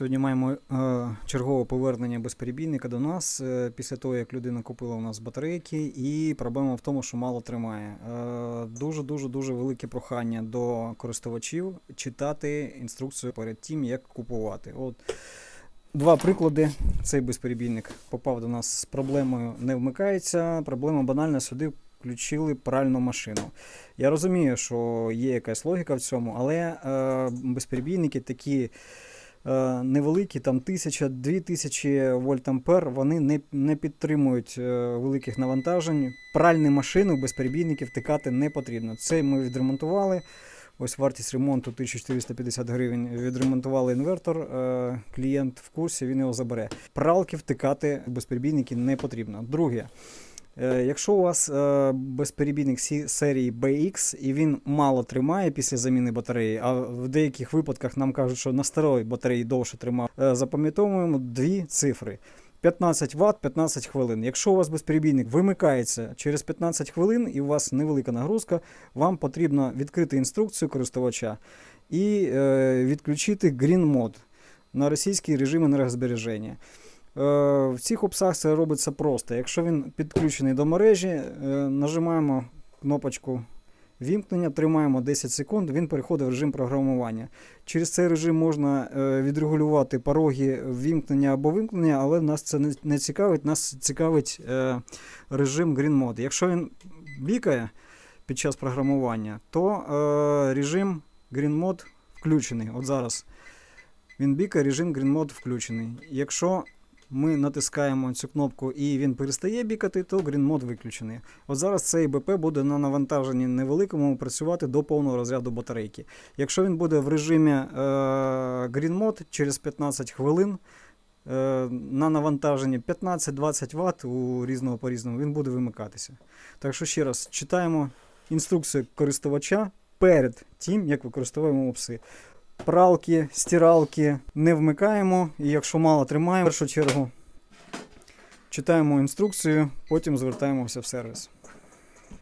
Сьогодні маємо е, чергове повернення безперебійника до нас е, після того, як людина купила у нас батарейки, і проблема в тому, що мало тримає. Е, дуже велике прохання до користувачів читати інструкцію перед тим, як купувати. От два приклади. Цей безперебійник попав до нас з проблемою не вмикається. Проблема банальна сюди. Включили пральну машину. Я розумію, що є якась логіка в цьому, але е, безперебійники такі невеликі, там тисяча, дві тисячі вольт-ампер, вони не, не підтримують е, великих навантажень. Пральні машини в безперебійники втикати не потрібно. Це ми відремонтували. Ось вартість ремонту 1450 гривень. Відремонтували інвертор. Е, клієнт в курсі, він його забере. Пралки втикати в безперебійники не потрібно. Друге. Е, Якщо у вас е, безперебійник серії BX і він мало тримає після заміни батареї, а в деяких випадках нам кажуть, що на старої батареї довше тримав, е, запам'ятовуємо дві цифри. 15 Вт 15 хвилин. Якщо у вас безперебійник вимикається через 15 хвилин і у вас невелика нагрузка, вам потрібно відкрити інструкцію користувача і е, відключити Green Mode на російський режим енергозбереження. Е, В цих обсах це робиться просто. Якщо він підключений до мережі, е, нажимаємо кнопочку вімкнення, тримаємо 10 секунд, він переходить в режим програмування. Через цей режим можна е, відрегулювати пороги вімкнення або вимкнення, але нас це не- цікавить. Нас цікавить режим Green Mode. Якщо він бікає під час програмування, то режим Green Mode включений. От зараз він бікає, режим Green Mode включений. Якщо ми натискаємо цю кнопку і він перестає бікати, то Green Mode виключений. От зараз цей БП буде на навантаженні невеликому працювати до повного розряду батарейки. Якщо він буде в режимі е, Green Mode через 15 хвилин е, на навантаженні 15-20 Вт у різного по різному, він буде вимикатися. Так що ще раз читаємо інструкцію користувача перед тим, як використовуємо пси. Пралки, стиралки не вмикаємо, і якщо мало тримаємо, в першу чергу читаємо інструкцію, потім звертаємося в сервіс.